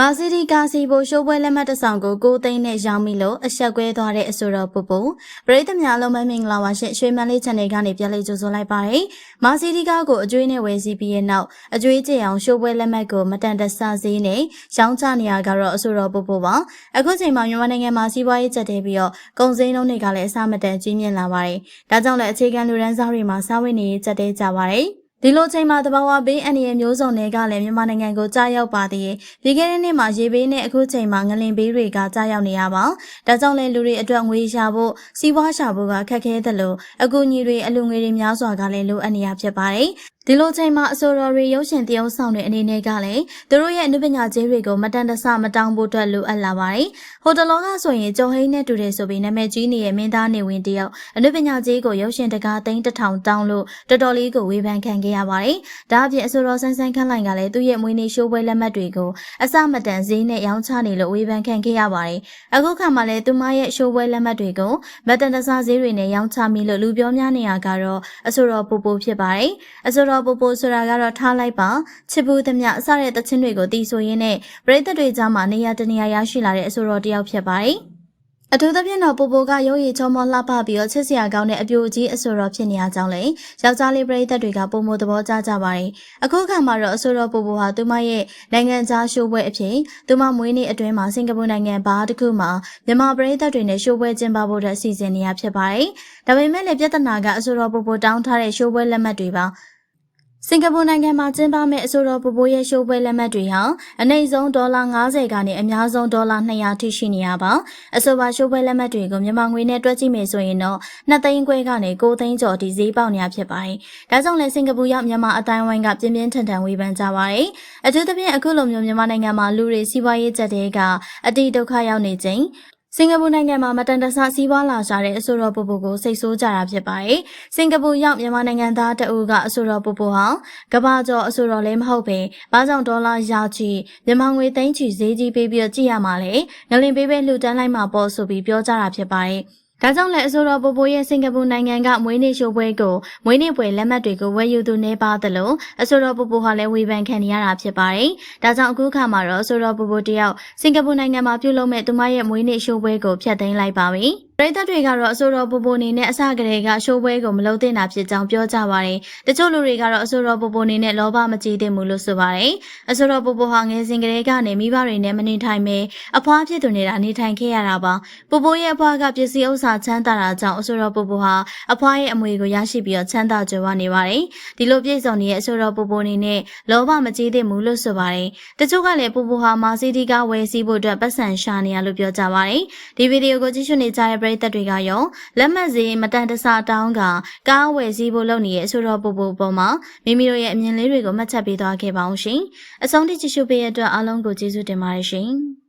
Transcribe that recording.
မာစီဒီကာစီဘိုရှိုးပွဲလက်မှတ်တစ်ဆောင်ကိုကိုသိန်းနဲ့ရောင်းမိလို့အဆက်ကွဲသွားတဲ့အဆိုတော်ပူပူပရိသတ်များလုံးမမင်္ဂလာပါရှင်ရွှေမန်းလေး channel ကနေပြန်လည်ကြိုဆိုလိုက်ပါရယ်မာစီဒီကာကိုအကျွေးနဲ့ဝယ်စီပြီးရဲ့နောက်အကျွေးကျအောင်ရှိုးပွဲလက်မှတ်ကိုမတန်တဆဈေးနဲ့ရောင်းချနေရကတော့အဆိုတော်ပူပူပါအခုချိန်မှာမြန်မာနိုင်ငံမှာစီးပွားရေးကျက်တဲပြီးတော့ကုန်စည်နှုန်းတွေကလည်းအဆမတန်ကြီးမြင့်လာပါတယ်ဒါကြောင့်လည်းအခြေခံလူရန်စားတွေမှာစားဝတ်နေရေးကျက်တဲကြပါတယ် ဒီလိုချိန်မှာတဘာဝဘေးအန္တရာယ်မျိုးစုံတွေကလည်းမြန်မာနိုင်ငံကိုကြားရောက်ပါသေးတယ်။ဒီကနေ့နေ့မှာရေဘေးနဲ့အခုချိန်မှာငလင်ဘေးတွေကကြားရောက်နေရပါ။ဒါကြောင့်လည်းလူတွေအတွက်ငွေရှာဖို့စီးပွားရှာဖို့ကခက်ခဲတယ်လို့အကူအညီတွေအလူငွေတွေများစွာကလည်းလိုအပ်နေရဖြစ်ပါတယ်။ဒီလိုချိန်မှာအဆိုတော်တွေရုပ်ရှင်တရုပ်ဆောင်တွေအနေနဲ့ကလည်းသူတို့ရဲ့အနုပညာကျေးတွေကိုမတန်တဆမတောင်းဖို့အတွက်လိုအပ်လာပါတယ်။ဟိုတလောကဆိုရင်ကျော်ဟိန်းနဲ့တူတယ်ဆိုပြီးနာမည်ကြီးနေတဲ့မင်းသားနေဝင်တယောက်အနုပညာကျေးကိုရုပ်ရှင်တကားသိန်းတစ်ထောင်တောင်းလို့တော်တော်လေးကိုဝေဖန်ခံခဲ့ရပါတယ်။ဒါအပြင်အဆိုတော်ဆန်းဆန်းခန့်လိုင်ကလည်းသူ့ရဲ့မွေးနေ့ရှိုးပွဲလက်မှတ်တွေကိုအစမတန်ဈေးနဲ့ရောင်းချနေလို့ဝေဖန်ခံခဲ့ရပါတယ်။အခုခါမှလည်းသူမရဲ့ရှိုးပွဲလက်မှတ်တွေကိုမတန်တဆဈေးတွေနဲ့ရောင်းချမိလို့လူပြောများနေရကတော့အဆိုတော်ပူပူဖြစ်ပါတယ်။အဆိုတော်တော့ပူပူဆိုတာကတော့ထားလိုက်ပါချစ်ဘူးသမျှအစတဲ့တခြင်းတွေကိုတီးဆိုရင်းနဲ့ပရိသတ်တွေကြားမှာနေရာတနေရာရရှိလာတဲ့အဆိုတော်တယောက်ဖြစ်ပါတယ် အထူးသဖြင့်တော့ပိုပိုကရုပ်ရည်ချောမောလှပပြီးတော့ချစ်စရာကောင်းတဲ့အပြိုကြီးအဆိုတော်ဖြစ်နေရကြောင်းလေယောက်ျားလေးပရိသတ်တွေကပုံမသဘောကျကြပါတယ်အခုခါမှာတော့အဆိုတော်ပိုပိုဟာသူမရဲ့နိုင်ငံခြားရှိုးပွဲအဖြစ်သူမမွေးနေ့အတွင်းမှာစင်ကာပူနိုင်ငံဘားတစ်ခုမှာမြန်မာပရိသတ်တွေနဲ့ရှိုးပွဲကျင်းပဖို့အတွက်စီစဉ်နေရဖြစ်ပါတယ်ဒါပေမဲ့လည်းပြဿနာကအဆိုတော်ပိုပိုတောင်းထားတဲ့ရှိုးပွဲလက်မှတ်တွေပါ စင်ကာပူနိုင်ငံမှာကျင်းပမယ့်အဆိုတော်ပပိုးရဲ့ရှိုးပွဲလက်မှတ်တွေဟာအနည်းဆုံးဒေါ်လာ90ကနေအများဆုံးဒေါ်လာ200ထိရှိနေရပါအဆိုပါရှိုးပွဲလက်မှတ်တွေကိုမြန်မာငွေနဲ့တွက်ကြည့်မယ်ဆိုရင်တော့2သိန်းခွဲကနေ9သိန်းကျော်ထိဈေးပေါက်နေရဖြစ်ပါတယ်ဒါကြောင့်လည်းစင်ကာပူရောက်မြန်မာအတိုင်းဝိုင်းကပြင်းပြင်းထန်ထန်ဝေဖန်ကြပါတယ်အထူးသဖြင့်အခုလိုမျိုးမြန်မာနိုင်ငံမှာလူတွေစီးပွားရေးကျက်တဲ့ကအတိဒုက္ခရောက်နေချိန် စင်ကာပူနိုင်ငံမှာမတန်တဆစီးပွားလာရှာတဲ့အဆိုတော်ပူပူကိုစိတ်ဆိုးကြတာဖြစ်ပါတယ်။စင်ကာပူရောက်မြန်မာနိုင်ငံသားတအူကအဆိုတော်ပူပူဟာကဘာကျော်အဆိုတော်လည်းမဟုတ်ပင်ဘာကြောင့်ဒေါ်လာရချီမြန်မာငွေသိန်းချီဈေးကြီးပေးပြီးကြည့်ရမှာလဲ။ငလင်ပေးပဲလှူဒန်းလိုက်မှာပေါ့ဆိုပြီးပြောကြတာဖြစ်ပါတယ်။ ဒါကြောင့်လည်းအဆိုတော်ပိုပိုရဲ့စင်ကာပူနိုင်ငံကမွေးနေ့ရှိုးပွဲကိုမွေးနေ့ပွဲလက်မှတ်တွေကိုဝယ်ယူသူနေပါသလိုအဆိုတော်ပိုပိုဟာလည်းဝေဖန်ခံနေရတာဖြစ်ပါတယ်။ဒါကြောင့်အခုခါမှာတော့အဆိုတော်ပိုပိုတယောက်စင်ကာပူနိုင်ငံမှာပြုလုပ်မဲ့သူမရဲ့မွေးနေ့ရှိုးပွဲကိုဖျက်သိမ်းလိုက်ပါပြီ။ ပရိသတ်တွေကတော့အဆိုတော်ပူပူနေနဲ့အစကတည်းကရှိုးပွဲကိုမလုပ်သင့်တာဖြစ်ကြောင်းပြောကြပါတယ်။တချို့လူတွေကတော့အဆိုတော်ပူပူနေနဲ့လောဘမကြီးသင့်ဘူးလို့ဆိုပါတယ်။အဆိုတော်ပူပူဟာငယ်စဉ်ကတည်းကနေမိဘတွေနဲ့မနေထိုင်ပဲအဖွားဖြစ်သူနေတာနေထိုင်ခဲ့ရတာပါ။ပူပူရဲ့အဖွားကပစ္စည်းဥစ္စာချမ်းသာတာကြောင့်အဆိုတော်ပူပူဟာအဖွားရဲ့အမွေကိုရရှိပြီးတော့ချမ်းသာကြွယ်ဝနေပါတယ်။ဒီလိုပြည့်စုံနေတဲ့အဆိုတော်ပူပူနေနဲ့လောဘမကြီးသင့်ဘူးလို့ဆိုပါတယ်။တချို့ကလည်းပူပူဟာမာစီတီကဝယ်စီးဖို့အတွက်ပတ်စံရှာနေရလို့ပြောကြပါတယ်။ဒီဗီဒီယိုကိုကြည့်ရှုနေကြတဲ့ပရိသတ်တွေကရောလက်မှတ်စည်းမတန်တဆတောင်းကကားဝယ်စည်းဖို့လုပ်နေရဲ့အဆိုတော်ပူပူပေါ်မှာမိမိတို့ရဲ့အမြင်လေးတွေကိုမှတ်ချက်ပေးသွားခဲ့ပါအောင်ရှင်။အဆုံးထိကြည့်ရှုပေးရတဲ့အတွက်အားလုံးကိုကျေးဇူးတင်ပါတယ်ရှင်။